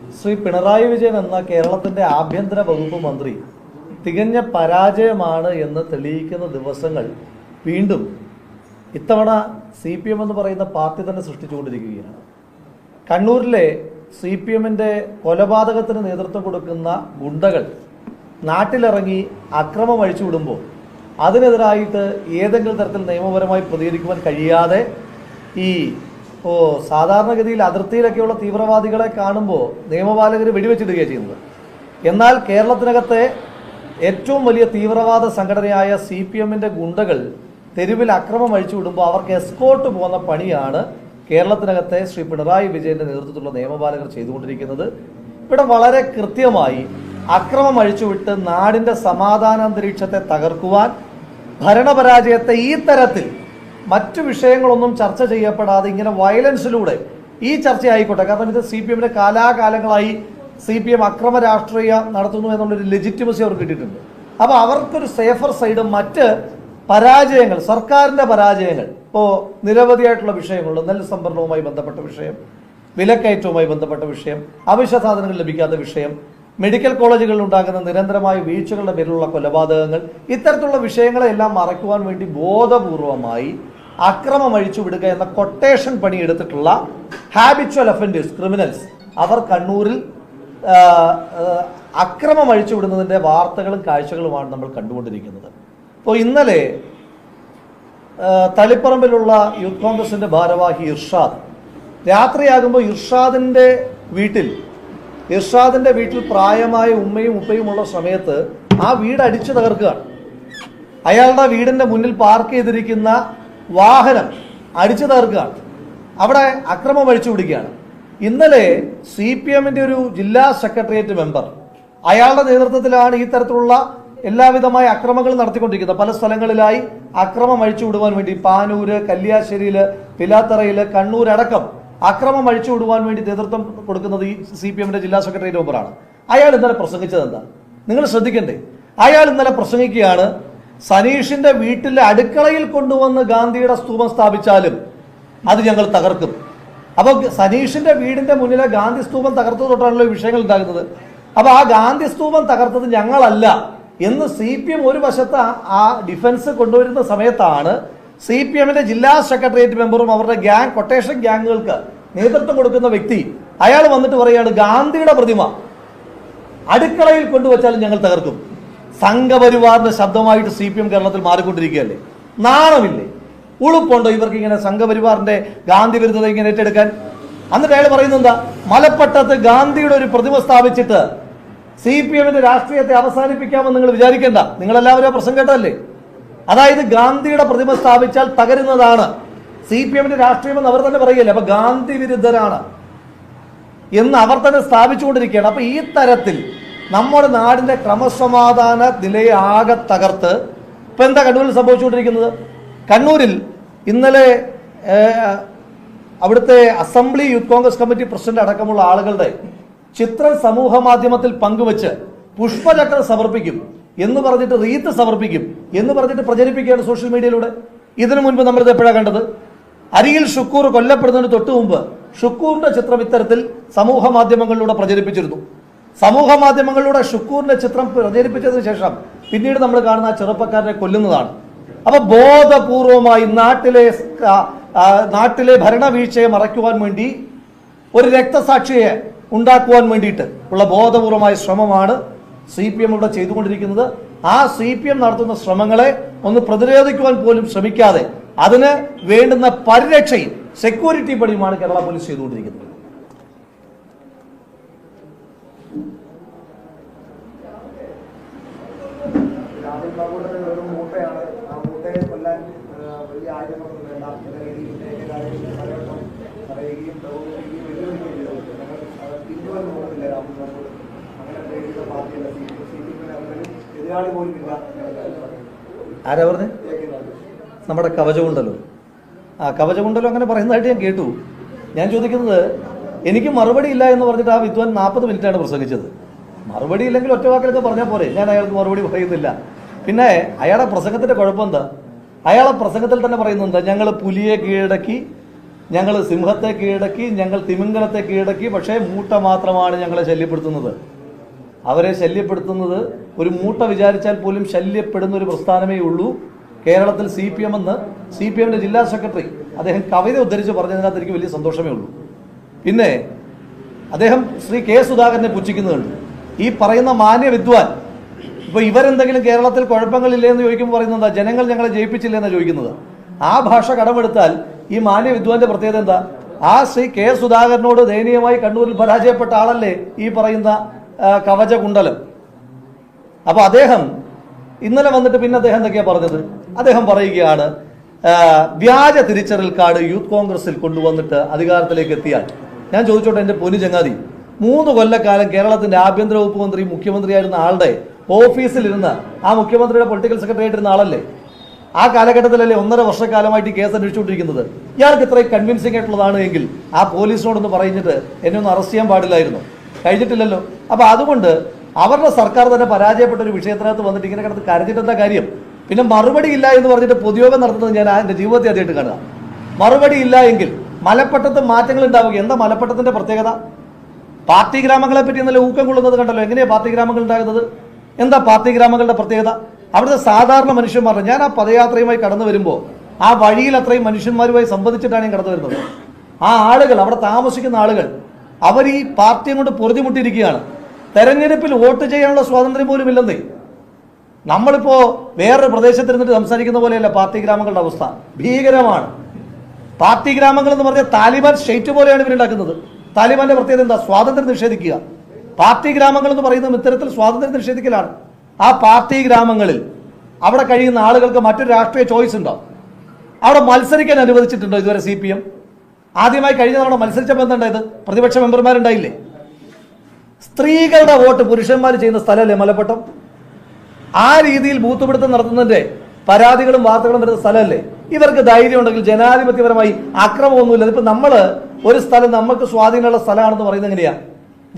ശ്രീ പിണറായി വിജയൻ എന്ന കേരളത്തിന്റെ ആഭ്യന്തര വകുപ്പ് മന്ത്രി തികഞ്ഞ പരാജയമാണ് എന്ന് തെളിയിക്കുന്ന ദിവസങ്ങൾ വീണ്ടും ഇത്തവണ സി പി എം എന്ന് പറയുന്ന പാർട്ടി തന്നെ സൃഷ്ടിച്ചുകൊണ്ടിരിക്കുകയാണ്. കണ്ണൂരിലെ സി പി എമ്മിന്റെ കൊലപാതകത്തിന് നേതൃത്വം കൊടുക്കുന്ന ഗുണ്ടകൾ നാട്ടിലിറങ്ങി അക്രമം അഴിച്ചു വിടുമ്പോൾ അതിനെതിരായിട്ട് ഏതെങ്കിലും തരത്തിൽ നിയമപരമായി പ്രതികരിക്കുവാൻ കഴിയാതെ ഈ ഓ സാധാരണഗതിയിൽ അതിർത്തിയിലൊക്കെയുള്ള തീവ്രവാദികളെ കാണുമ്പോൾ നിയമപാലകർ വെടിവെച്ചിടുകയാണ് ചെയ്യുന്നത്. എന്നാൽ കേരളത്തിനകത്തെ ഏറ്റവും വലിയ തീവ്രവാദ സംഘടനയായ സി പി എമ്മിന്റെ ഗുണ്ടകൾ തെരുവിൽ അക്രമം അഴിച്ചു വിടുമ്പോൾ അവർക്ക് എസ്കോട്ട് പോകുന്ന പണിയാണ് കേരളത്തിനകത്തെ ശ്രീ പിണറായി വിജയന്റെ നേതൃത്വത്തിലുള്ള നിയമപാലകർ ചെയ്തുകൊണ്ടിരിക്കുന്നത്. ഇവിടെ വളരെ കൃത്യമായി അക്രമം അഴിച്ചുവിട്ട് നാടിന്റെ സമാധാനാന്തരീക്ഷത്തെ തകർക്കുവാൻ ഭരണപരാജയത്തെ ഈ തരത്തിൽ മറ്റു വിഷയങ്ങളൊന്നും ചർച്ച ചെയ്യപ്പെടാതെ ഇങ്ങനെ വയലൻസിലൂടെ ഈ ചർച്ച ആയിക്കോട്ടെ കാരണം ഇത് സി പി എമ്മിന്റെ കാലാകാലങ്ങളായി സി പി എം അക്രമ രാഷ്ട്രീയ നടത്തുന്നു എന്നുള്ളൊരു ലെജിറ്റിമസി അവർക്ക് കിട്ടിയിട്ടുണ്ട്. അപ്പോൾ അവർക്കൊരു സേഫർ സൈഡ് മറ്റ് പരാജയങ്ങൾ സർക്കാരിന്റെ പരാജയങ്ങൾ ഇപ്പോൾ നിരവധിയായിട്ടുള്ള വിഷയങ്ങളുണ്ട്. നെല്ല് സംഭരണവുമായി ബന്ധപ്പെട്ട വിഷയം വിലക്കയറ്റവുമായി ബന്ധപ്പെട്ട വിഷയം അവശ്യ സാധനങ്ങൾ ലഭിക്കാത്ത വിഷയം മെഡിക്കൽ കോളേജുകളിൽ ഉണ്ടാകുന്ന നിരന്തരമായ വീഴ്ചകളുടെ പേരിലുള്ള കൊലപാതകങ്ങൾ ഇത്തരത്തിലുള്ള വിഷയങ്ങളെല്ലാം മറയ്ക്കുവാൻ വേണ്ടി ബോധപൂർവമായി അക്രമം അഴിച്ചുവിടുക എന്ന കൊട്ടേഷൻ പണിയെടുത്തിട്ടുള്ള ഹാബിച്വൽ അഫൻഡേഴ്സ് ക്രിമിനൽസ് അവർ കണ്ണൂരിൽ അക്രമം അഴിച്ചു അക്രമം അഴിച്ചുവിടുന്നതിന്റെ വാർത്തകളും കാഴ്ചകളുമാണ് നമ്മൾ കണ്ടുകൊണ്ടിരിക്കുന്നത്. അപ്പോൾ ഇന്നലെ തളിപ്പറമ്പിലുള്ള യൂത്ത് കോൺഗ്രസിന്റെ ഭാരവാഹി ഇർഷാദ് രാത്രിയാകുമ്പോൾ ഇർഷാദിന്റെ വീട്ടിൽ ഇർഷാദിന്റെ വീട്ടിൽ പ്രായമായ ഉമ്മയും ഉപ്പയും ഉള്ള സമയത്ത് ആ വീട് അടിച്ചു തകർക്കുകയാണ്. അയാളുടെ വീടിന്റെ മുന്നിൽ പാർക്ക് ചെയ്തിരിക്കുന്ന വാഹനം അടിച്ചു തകർക്കുകയാണ്. അവിടെ അക്രമം അഴിച്ചു പിടിക്കുകയാണ് ഇന്നലെ സി പി എമ്മിന്റെ ഒരു ജില്ലാ സെക്രട്ടേറിയറ്റ് മെമ്പർ അയാളുടെ നേതൃത്വത്തിലാണ് ഈ തരത്തിലുള്ള എല്ലാവിധമായ അക്രമങ്ങൾ നടത്തിക്കൊണ്ടിരിക്കുന്നത്. പല സ്ഥലങ്ങളിലായി അക്രമം അഴിച്ചു വിടുവാൻ വേണ്ടി പാനൂര് കല്യാശ്ശേരിയിൽ പിലാത്തറയിൽ കണ്ണൂർ അടക്കം അക്രമം അഴിച്ചു വിടുവാൻ വേണ്ടി നേതൃത്വം കൊടുക്കുന്നത് ഈ സി പി എമ്മിന്റെ ജില്ലാ സെക്രട്ടേറിയറ്റ് മെമ്പറാണ്. അയാൾ ഇന്നലെ പ്രസംഗിച്ചത് എന്താ നിങ്ങൾ ശ്രദ്ധിക്കണ്ടേ? അയാൾ ഇന്നലെ പ്രസംഗിക്കുകയാണ് സനീഷിന്റെ വീട്ടിലെ അടുക്കളയിൽ കൊണ്ടുവന്ന് ഗാന്ധിയുടെ സ്തൂപം സ്ഥാപിച്ചാലും അത് ഞങ്ങൾ തകർക്കും. അപ്പോൾ സനീഷിന്റെ വീടിന്റെ മുന്നിലെ ഗാന്ധി സ്തൂപം തകർത്തത് തൊട്ടാണല്ലോ വിഷയങ്ങൾ ഉണ്ടാകുന്നത്. അപ്പോൾ ആ ഗാന്ധി സ്തൂപം തകർത്തത് ഞങ്ങളല്ല എന്ന് സി പി എം ഒരു വശത്ത് ആ ഡിഫൻസ് കൊണ്ടുവരുന്ന സമയത്താണ് സി പി എമ്മിന്റെ ജില്ലാ സെക്രട്ടേറിയറ്റ് മെമ്പറും അവരുടെ ഗ്യാങ് കൊട്ടേഷൻ ഗ്യാങ്ങുകൾക്ക് നേതൃത്വം കൊടുക്കുന്ന വ്യക്തി അയാൾ വന്നിട്ട് പറയുകയാണ് ഗാന്ധിയുടെ പ്രതിമ അടുക്കളയിൽ കൊണ്ടുവച്ചാലും ഞങ്ങൾ തകർക്കും. സംഘപരിവാറിന്റെ ശബ്ദമായിട്ട് സി പി എം കേരളത്തിൽ മാറിക്കൊണ്ടിരിക്കുകയല്ലേ? നാണമില്ലേ? ഉളുപ്പുണ്ടോ ഇവർക്ക് ഇങ്ങനെ സംഘപരിവാറിന്റെ ഗാന്ധി വിരുദ്ധത ഇങ്ങനെ ഏറ്റെടുക്കാൻ? എന്നിട്ട് അയാൾ പറയുന്നത് എന്താ മലപ്പട്ടത്ത് ഗാന്ധിയുടെ ഒരു പ്രതിമ സ്ഥാപിച്ചിട്ട് സി പി എമ്മിന്റെ രാഷ്ട്രീയത്തെ അവസാനിപ്പിക്കാമെന്ന് നിങ്ങൾ വിചാരിക്കേണ്ട. നിങ്ങളെല്ലാവരും ആ പ്രശ്നം കേട്ടല്ലേ അതായത് ഗാന്ധിയുടെ പ്രതിമ സ്ഥാപിച്ചാൽ തകരുന്നതാണ്. സി പി എമ്മിന്റെ രാഷ്ട്രീയമെന്ന് അവർ തന്നെ പറയല്ലേ അപ്പൊ ഗാന്ധി വിരുദ്ധരാണ്. എന്ന് അവർ തന്നെ സ്ഥാപിച്ചുകൊണ്ടിരിക്കുകയാണ്. അപ്പൊ ഈ തരത്തിൽ നമ്മുടെ നാടിന്റെ ക്രമസമാധാന നിലയെ ആകെ തകർത്ത് ഇപ്പൊ എന്താ കണ്ണൂരിൽ സംഭവിച്ചുകൊണ്ടിരിക്കുന്നത്? കണ്ണൂരിൽ ഇന്നലെ അവിടുത്തെ assembly Youth Congress committee president അടക്കമുള്ള ആളുകളുടെ ചിത്രം സമൂഹ മാധ്യമത്തിൽ പങ്കുവച്ച് പുഷ്പചക്രം സമർപ്പിക്കും എന്ന് പറഞ്ഞിട്ട് റീത്ത് സമർപ്പിക്കും എന്ന് പറഞ്ഞിട്ട് പ്രചരിപ്പിക്കുകയാണ് സോഷ്യൽ മീഡിയയിലൂടെ. ഇതിനു മുൻപ് നമ്മളിത് എപ്പോഴാണ് കണ്ടത്? അരിയിൽ ഷുക്കൂർ കൊല്ലപ്പെടുന്നതിന് തൊട്ടു മുമ്പ് ഷുക്കൂറിന്റെ ചിത്രം ഇത്തരത്തിൽ സമൂഹ മാധ്യമങ്ങളിലൂടെ പ്രചരിപ്പിച്ചിരുന്നു. സമൂഹ മാധ്യമങ്ങളിലൂടെ ഷുക്കൂറിന്റെ ചിത്രം പ്രചരിപ്പിച്ചതിന് ശേഷം പിന്നീട് നമ്മൾ കാണുന്ന ആ ചെറുപ്പക്കാരനെ കൊല്ലുന്നതാണ്. അപ്പൊ ബോധപൂർവമായി നാട്ടിലെ നാട്ടിലെ ഭരണവീഴ്ചയെ മറയ്ക്കുവാൻ വേണ്ടി ഒരു രക്തസാക്ഷിയെ ഉണ്ടാക്കുവാൻ വേണ്ടിയിട്ട് ഉള്ള ബോധപൂർവമായ ശ്രമമാണ് സി പി എം ഇവിടെ ചെയ്തുകൊണ്ടിരിക്കുന്നത്. ആ സി പി എം നടത്തുന്ന ശ്രമങ്ങളെ ഒന്ന് പ്രതിരോധിക്കുവാൻ പോലും ശ്രമിക്കാതെ അതിന് വേണ്ടുന്ന പരിരക്ഷയും സെക്യൂരിറ്റി പണിയുമാണ് കേരള പോലീസ് ചെയ്തുകൊണ്ടിരിക്കുന്നത്. രാഹുൽ ഒരു മൂട്ടയാണ് ആ മൂട്ടയെ കൊല്ലാൻ വലിയ ആയുധങ്ങളൊന്നും വേണ്ട. എന്ന രീതിയിൽ ഏകകാലം പലവട്ടം പറയുകയും പ്രകോപിപ്പിക്കുകയും വെല്ലുവിളിക്കുകയും ചെയ്തു. ഞങ്ങൾ പിന്തുടർന്ന് പോകുന്നില്ല അങ്ങനെ പ്രേരിത പാർട്ടിയല്ല സി പി സി പി അങ്ങനെ എതിരാളി പോലും ഇല്ല ആരാ പറഞ്ഞേ? A K Raju. നമ്മുടെ കവചകുണ്ടലോ? ആ കവചകുണ്ടലോ അങ്ങനെ പറയുന്നതായിട്ട് ഞാൻ കേട്ടു. ഞാൻ ചോദിക്കുന്നത് എനിക്ക് മറുപടി ഇല്ല എന്ന് പറഞ്ഞിട്ട് ആ വിദ്വാൻ നാൽപ്പത് മിനിറ്റാണ് പ്രസംഗിച്ചത്. മറുപടി ഇല്ലെങ്കിൽ ഒറ്റ വാക്കിലൊക്കെ പറഞ്ഞാൽ പോരെ. ഞാൻ അയാൾക്ക് മറുപടി പറയുന്നില്ല. പിന്നെ അയാളെ പ്രസംഗത്തിന്റെ കുഴപ്പമെന്താ? അയാളെ പ്രസംഗത്തിൽ തന്നെ പറയുന്നുണ്ട് ഞങ്ങൾ പുലിയെ കീഴടക്കി ഞങ്ങൾ സിംഹത്തെ കീഴടക്കി ഞങ്ങൾ തിമിംഗലത്തെ കീഴടക്കി പക്ഷേ മൂട്ട മാത്രമാണ് ഞങ്ങളെ ശല്യപ്പെടുത്തുന്നത്. അവരെ ശല്യപ്പെടുത്തുന്നത് ഒരു മൂട്ട വിചാരിച്ചാൽ പോലും ശല്യപ്പെടുന്ന ഒരു പ്രസ്ഥാനമേ ഉള്ളൂ. കേരളത്തിൽ സി പി എം എന്ന് സി പി എമ്മിന്റെ ജില്ലാ സെക്രട്ടറി അദ്ദേഹം കവിത ഉദ്ധരിച്ച് പറഞ്ഞതിനകത്ത് എനിക്ക് വലിയ സന്തോഷമേ ഉള്ളൂ. പിന്നെ അദ്ദേഹം ശ്രീ കെ സുധാകരനെ പുച്ഛിക്കുന്നുണ്ട്. ഈ പറയുന്ന മാന്യ വിദ്വാൻ ഇപ്പൊ ഇവരെന്തെങ്കിലും കേരളത്തിൽ കുഴപ്പങ്ങളില്ലേ എന്ന് ചോദിക്കുമ്പോൾ പറയുന്നത് ജനങ്ങൾ ഞങ്ങളെ ജയിപ്പിച്ചില്ല എന്നാണ് ചോദിക്കുന്നത്. ആ ഭാഷ കടമെടുത്താൽ ഈ മാന്യ വിദ്വാന്റെ പ്രത്യേകത എന്താ? ആ ശ്രീ കെ സുധാകരനോട് ദയനീയമായി കണ്ണൂരിൽ പരാജയപ്പെട്ട ആളല്ലേ ഈ പറയുന്ന കവച കവചകുണ്ടലം അപ്പൊ അദ്ദേഹം ഇന്നലെ വന്നിട്ട് പിന്നെ അദ്ദേഹം എന്തൊക്കെയാ പറഞ്ഞത്? അദ്ദേഹം പറയുകയാണ് വ്യാജ തിരിച്ചറിൽ കാർഡ് യൂത്ത് കോൺഗ്രസിൽ കൊണ്ടുവന്നിട്ട് അധികാരത്തിലേക്ക് എത്തിയാൽ. ഞാൻ ചോദിച്ചോട്ടെ എന്റെ പൊന്നു ചങ്ങാതി മൂന്ന് കൊല്ലക്കാലം കേരളത്തിന്റെ ആഭ്യന്തര വകുപ്പ് മന്ത്രി മുഖ്യമന്ത്രിയായിരുന്ന ആളുടെ ഓഫീസിലിരുന്ന് ആ മുഖ്യമന്ത്രിയുടെ പൊളിറ്റിക്കൽ സെക്രട്ടറി ആയിട്ടിരുന്ന ആളല്ലേ? ആ കാലഘട്ടത്തിലല്ലേ ഒന്നര വർഷക്കാലമായിട്ട് കേസ് അന്വേഷിച്ചുകൊണ്ടിരിക്കുന്നത്? ഇയാൾക്ക് ഇത്രയും കൺവിൻസിംഗ് ആയിട്ടുള്ളതാണ് എങ്കിൽ ആ പോലീസിനോടൊന്ന് പറഞ്ഞിട്ട് എന്നെ ഒന്ന് അറസ്റ്റ് ചെയ്യാൻ പാടില്ലായിരുന്നു. കഴിഞ്ഞിട്ടില്ലല്ലോ. അപ്പൊ അതുകൊണ്ട് അവരുടെ സർക്കാർ തന്നെ പരാജയപ്പെട്ട ഒരു വിഷയത്തിനകത്ത് വന്നിട്ട് ഇങ്ങനെ കിടന്ന് കരഞ്ഞിട്ട് എന്താ കാര്യം? പിന്നെ മറുപടി ഇല്ല എന്ന് പറഞ്ഞിട്ട് പൊതുയോഗം നടത്തുന്നത് ഞാൻ എന്റെ ജീവിതത്തെ ആദ്യമായിട്ട് കാണുക. മറുപടി ഇല്ല എങ്കിൽ മലപ്പട്ടത്ത് മാറ്റങ്ങൾ ഉണ്ടാവുക. എന്താ മലപ്പട്ടത്തിന്റെ പ്രത്യേകത? പാർട്ടി ഗ്രാമങ്ങളെ പറ്റി നല്ല ഊക്കം കൊള്ളുന്നത് കണ്ടല്ലോ. എങ്ങനെയാണ് പാർട്ടി ഗ്രാമങ്ങൾ ഉണ്ടാകുന്നത്? എന്താ പാർട്ടി ഗ്രാമങ്ങളുടെ പ്രത്യേകത? അവിടുത്തെ സാധാരണ മനുഷ്യന്മാരുടെ ഞാൻ ആ പദയാത്രയുമായി കടന്നു വരുമ്പോൾ ആ വഴിയിൽ അത്രയും മനുഷ്യന്മാരുമായി സംബന്ധിച്ചിട്ടാണ് ഞാൻ കടന്നു വരുന്നത്. ആ ആളുകൾ അവിടെ താമസിക്കുന്ന ആളുകൾ അവർ ഈ പാർട്ടിയും കൊണ്ട് പൊറുതിമുട്ടിയിരിക്കുകയാണ്. തെരഞ്ഞെടുപ്പിൽ വോട്ട് ചെയ്യാനുള്ള സ്വാതന്ത്ര്യം പോലും ഇല്ലെന്നേ. നമ്മളിപ്പോൾ വേറൊരു പ്രദേശത്തിരുന്നിട്ട് സംസാരിക്കുന്ന പോലെയല്ല പാർട്ടി ഗ്രാമങ്ങളുടെ അവസ്ഥ. ഭീകരമാണ്. പാർട്ടി ഗ്രാമങ്ങൾ എന്ന് പറഞ്ഞാൽ താലിബാൻ സ്റ്റേറ്റ് പോലെയാണ് ഇവരുണ്ടാക്കുന്നത്. താലിബാന്റെ പ്രത്യേകത എന്താ? സ്വാതന്ത്ര്യം നിഷേധിക്കുക. പാർട്ടി ഗ്രാമങ്ങൾ എന്ന് പറയുന്നത് ഇത്തരത്തിൽ സ്വാതന്ത്ര്യം നിഷേധിക്കലാണ്. ആ പാർട്ടി ഗ്രാമങ്ങളിൽ അവിടെ കഴിയുന്ന ആളുകൾക്ക് മറ്റൊരു രാഷ്ട്രീയ ചോയ്സ് ഉണ്ടോ? അവിടെ മത്സരിക്കാൻ അനുവദിച്ചിട്ടുണ്ടോ ഇതുവരെ സി പി എം ആദ്യമായി കഴിഞ്ഞ തവണ മത്സരിച്ചപ്പോൾ എന്തുണ്ടായത് പ്രതിപക്ഷ മെമ്പർമാരുണ്ടായില്ലേ? സ്ത്രീകളുടെ വോട്ട് പുരുഷന്മാർ ചെയ്യുന്ന സ്ഥലമല്ലേ മലപ്പട്ടം ആ രീതിയിൽ ബൂത്ത് പിടുത്തം നടത്തുന്നതിന്റെ പരാതികളും വാർത്തകളും വരുന്ന സ്ഥലമല്ലേ? ഇവർക്ക് ധൈര്യം ഉണ്ടെങ്കിൽ ജനാധിപത്യപരമായി അക്രമമൊന്നുമില്ല. ഇതിപ്പോ നമ്മൾ ഒരു സ്ഥലം നമുക്ക് സ്വാധീനമുള്ള സ്ഥലമാണെന്ന് പറയുന്നത് എങ്ങനെയാ?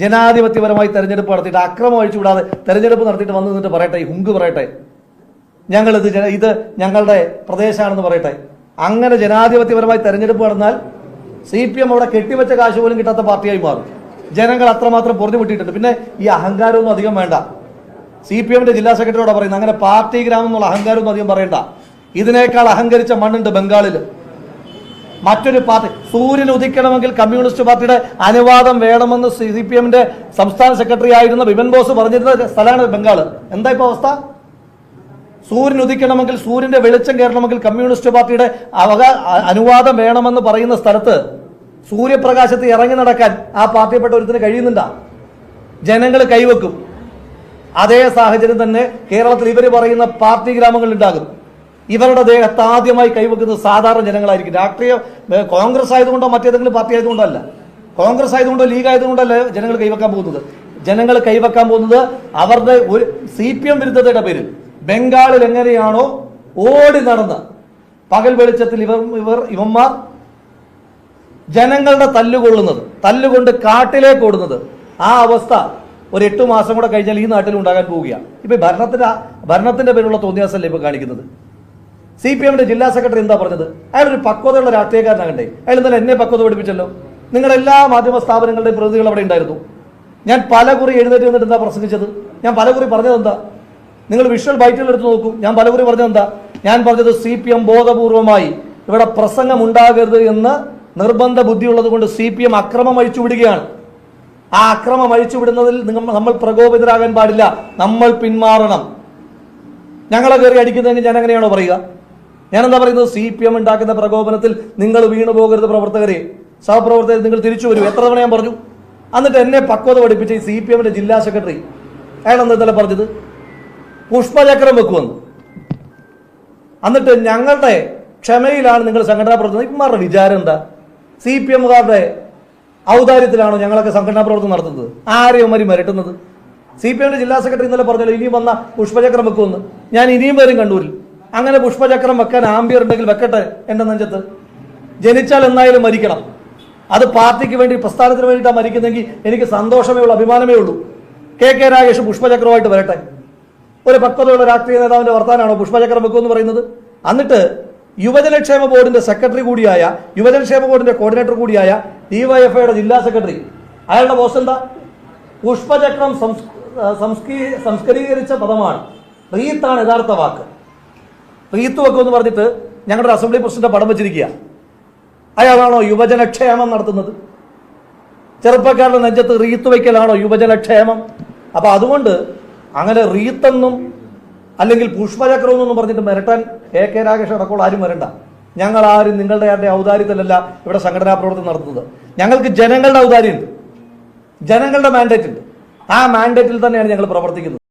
ജനാധിപത്യപരമായി തെരഞ്ഞെടുപ്പ് നടത്തിയിട്ട് അക്രമം അഴിച്ചുവിടാതെ തെരഞ്ഞെടുപ്പ് നടത്തിയിട്ട് വന്നു നിന്നിട്ട് പറയട്ടെ ഹുങ്ക് പറയട്ടെ. ഞങ്ങൾ ഇത് ഞങ്ങളുടെ പ്രദേശമാണെന്ന് പറയട്ടെ. അങ്ങനെ ജനാധിപത്യപരമായി തെരഞ്ഞെടുപ്പ് നടന്നാൽ സി പി എം അവിടെ കെട്ടിവെച്ച കാശ് പോലും കിട്ടാത്ത പാർട്ടിയായി മാറും. ജനങ്ങൾ അത്രമാത്രം പൊറുതിമുട്ടിയിട്ടുണ്ട്. പിന്നെ ഈ അഹങ്കാരമൊന്നും അധികം വേണ്ട. സി പി എമ്മിന്റെ ജില്ലാ സെക്രട്ടറിയോടെ പറയുന്നത് അങ്ങനെ പാർട്ടി ഗ്രാമം എന്നുള്ള അഹങ്കാരമൊന്നും അധികം പറയണ്ട. ഇതിനേക്കാൾ അഹങ്കരിച്ച മണ്ണുണ്ട് ബംഗാളിൽ മറ്റൊരു പാർട്ടി സൂര്യൻ ഉദിക്കണമെങ്കിൽ കമ്മ്യൂണിസ്റ്റ് പാർട്ടിയുടെ അനുവാദം വേണമെന്ന് സി പി എമ്മിന്റെ സംസ്ഥാന സെക്രട്ടറി ആയിരുന്ന ബിമൻ ബോസ് പറഞ്ഞിരുന്ന സ്ഥലമാണ് ബംഗാൾ എന്താ ഇപ്പൊ അവസ്ഥ? സൂര്യൻ ഉദിക്കണമെങ്കിൽ സൂര്യന്റെ വെളിച്ചം കയറണമെങ്കിൽ കമ്മ്യൂണിസ്റ്റ് പാർട്ടിയുടെ അവകാ അനുവാദം വേണമെന്ന് പറയുന്ന സ്ഥലത്ത് സൂര്യപ്രകാശത്ത് ഇറങ്ങി നടക്കാൻ ആ പാർട്ടിയെപ്പെട്ട ഒരുത്തിന് കഴിയുന്നുണ്ടാ? ജനങ്ങൾ കൈവെക്കും. അതേ സാഹചര്യം തന്നെ കേരളത്തിൽ ഇവർ പറയുന്ന പാർട്ടി ഗ്രാമങ്ങൾ ഉണ്ടാകും. ഇവരുടെ ദേഹത്ത് ആദ്യമായി കൈവെക്കുന്നത് സാധാരണ ജനങ്ങളായിരിക്കും. രാഷ്ട്രീയ കോൺഗ്രസ് ആയതുകൊണ്ടോ മറ്റേതെങ്കിലും പാർട്ടി ആയതുകൊണ്ടോ അല്ല കോൺഗ്രസ് ആയതുകൊണ്ടോ ലീഗ് ആയതുകൊണ്ടല്ല ജനങ്ങൾ കൈവെക്കാൻ പോകുന്നത്. ജനങ്ങൾ കൈവെക്കാൻ പോകുന്നത് അവരുടെ ഒരു സി പി എം വിരുദ്ധതയുടെ പേരിൽ. ബംഗാളിൽ എങ്ങനെയാണോ ഓടി നടന്ന് പകൽ വെളിച്ചത്തിൽ ഇവർ ഇവർ ഇവന്മാർ ജനങ്ങളുടെ തല്ലുകൊള്ളുന്നത് തല്ലുകൊണ്ട് കാട്ടിലേക്ക് ഓടുന്നത്. ആ അവസ്ഥ ഒരു എട്ട് മാസം കൂടെ കഴിഞ്ഞാൽ ഈ നാട്ടിൽ ഉണ്ടാകാൻ പോവുകയാണ്. ഇപ്പൊ ഭരണത്തിന്റെ ഭരണത്തിന്റെ പേരുള്ള തോന്നിയാസല്ലേ ഇപ്പൊ കാണിക്കുന്നത്? സി പി എമ്മിന്റെ ജില്ലാ സെക്രട്ടറി എന്താ പറഞ്ഞത്? അയാൾ ഒരു പക്വതയുള്ള രാഷ്ട്രീയക്കാരനാകണ്ടേ? അയാൾ ഇന്നലെ എന്നെ പക്വത പഠിപ്പിച്ചല്ലോ. നിങ്ങളുടെ എല്ലാ മാധ്യമ സ്ഥാപനങ്ങളുടെയും പ്രതിനിധികൾ അവിടെ ഉണ്ടായിരുന്നു. ഞാൻ പല കുറി എഴുന്നേറ്റ് എന്താ പ്രസംഗിച്ചത്? ഞാൻ പല കുറി പറഞ്ഞത് എന്താ? നിങ്ങൾ വിഷ്വൽ ബൈറ്റുകൾ എടുത്ത് നോക്കൂ. ഞാൻ പല കുറി പറഞ്ഞത് എന്താ? ഞാൻ പറഞ്ഞത് സി പി എം ബോധപൂർവമായി ഇവിടെ പ്രസംഗം ഉണ്ടാകരുത് എന്ന് നിർബന്ധ ബുദ്ധിയുള്ളത് കൊണ്ട് സി പി എം അക്രമം അഴിച്ചുവിടുകയാണ് ആ അക്രമം അഴിച്ചുവിടുന്നതിൽ നിങ്ങൾ നമ്മൾ പ്രകോപിതരാകാൻ പാടില്ല. നമ്മൾ പിന്മാറണം. ഞങ്ങളെ കയറി അടിക്കുന്നതിന് ഞാൻ എങ്ങനെയാണോ പറയുക? ഞാൻ എന്താ പറയുന്നത്? സി പി എം ഉണ്ടാക്കുന്ന പ്രകോപനത്തിൽ നിങ്ങൾ വീണു പോകരുത് പ്രവർത്തകരെ. സഹപ്രവർത്തകർ നിങ്ങൾ തിരിച്ചു വരും. എത്ര തവണ ഞാൻ പറഞ്ഞു? എന്നിട്ട് എന്നെ പക്വത പഠിപ്പിച്ച ഈ സി പി എമ്മിന്റെ ജില്ലാ സെക്രട്ടറി അയാൾ എന്താ ഇന്നലെ പറഞ്ഞത്? പുഷ്പചക്രം വെക്കുമെന്ന്. എന്നിട്ട് ഞങ്ങളുടെ ക്ഷമയിലാണ് നിങ്ങൾ സംഘടനാ പ്രവർത്തനം. ഇമാരുടെ വിചാരം എന്താ? സി പി എമ്മുകാരുടെ ഔദാര്യത്തിലാണോ ഞങ്ങളൊക്കെ സംഘടനാ പ്രവർത്തനം നടത്തുന്നത്? ആരെയും മരി മരട്ടുന്നത്? സി പി എമ്മിന്റെ ജില്ലാ സെക്രട്ടറി ഇന്നലെ പറഞ്ഞല്ലോ ഇനിയും വന്ന പുഷ്പചക്രം വെക്കുമെന്ന്. ഞാൻ ഇനിയും വരും കണ്ണൂരിൽ. അങ്ങനെ പുഷ്പചക്രം വെക്കാൻ ആംബിയർ ഉണ്ടെങ്കിൽ വെക്കട്ടെ എന്റെ നെഞ്ചത്ത്. ജനിച്ചാൽ എന്നായാലും മരിക്കണം. അത് പാർട്ടിക്ക് വേണ്ടി പ്രസ്ഥാനത്തിന് വേണ്ടിയിട്ടാണ് മരിക്കുന്നെങ്കിൽ എനിക്ക് സന്തോഷമേ ഉള്ളൂ അഭിമാനമേ ഉള്ളൂ. കെ കെ രാഗേഷ് പുഷ്പചക്രമായിട്ട് വരട്ടെ. ഒരു പക്വതയുള്ള രാഷ്ട്രീയ നേതാവിന്റെ വർത്താനാണോ പുഷ്പചക്രം വെക്കുമെന്ന് പറയുന്നത്? എന്നിട്ട് യുവജനക്ഷേമ ബോർഡിന്റെ സെക്രട്ടറി കൂടിയായ യുവജനക്ഷേമ ബോർഡിന്റെ കോർഡിനേറ്റർ കൂടിയായ ഡിവൈഎഫ്ഐയുടെ ജില്ലാ സെക്രട്ടറി. അയാളുടെ പോസ്റ്റ് എന്താ? പുഷ്പചക്രം സംസ് സംസ്കീ സംസ്കരീകരിച്ച പദമാണ്. റീത്താണ് യഥാർത്ഥ വാക്ക്. റീത്ത് എന്ന് പറഞ്ഞിട്ട് ഞങ്ങളുടെ അസംബ്ലി പ്രസിഡന്റ് പടം വെച്ചിരിക്കുക. അയാളാണോ യുവജനക്ഷേമം നടത്തുന്നത്? ചെറുപ്പക്കാരുടെ നെഞ്ചത്ത് റീത്ത് വയ്ക്കലാണോ യുവജനക്ഷേമം? അപ്പൊ അതുകൊണ്ട് അങ്ങനെ റീത്തെന്നും അല്ലെങ്കിൽ പുഷ്പചക്രം എന്നൊന്നും പറഞ്ഞിട്ട് മിരട്ടാൻ എ കെ രാകേഷ് അടക്കമുള്ള ആരും വരണ്ട. ഞങ്ങൾ ആരും നിങ്ങളുടെ ആരുടെ ഔദാര്യത്തിലല്ല ഇവിടെ സംഘടനാ പ്രവർത്തനം നടത്തുന്നത്. ഞങ്ങൾക്ക് ജനങ്ങളുടെ ഔദാര്യമുണ്ട്. ജനങ്ങളുടെ മാൻഡേറ്റ് ഉണ്ട്. ആ മാൻഡേറ്റിൽ തന്നെയാണ് ഞങ്ങൾ പ്രവർത്തിക്കുന്നത്.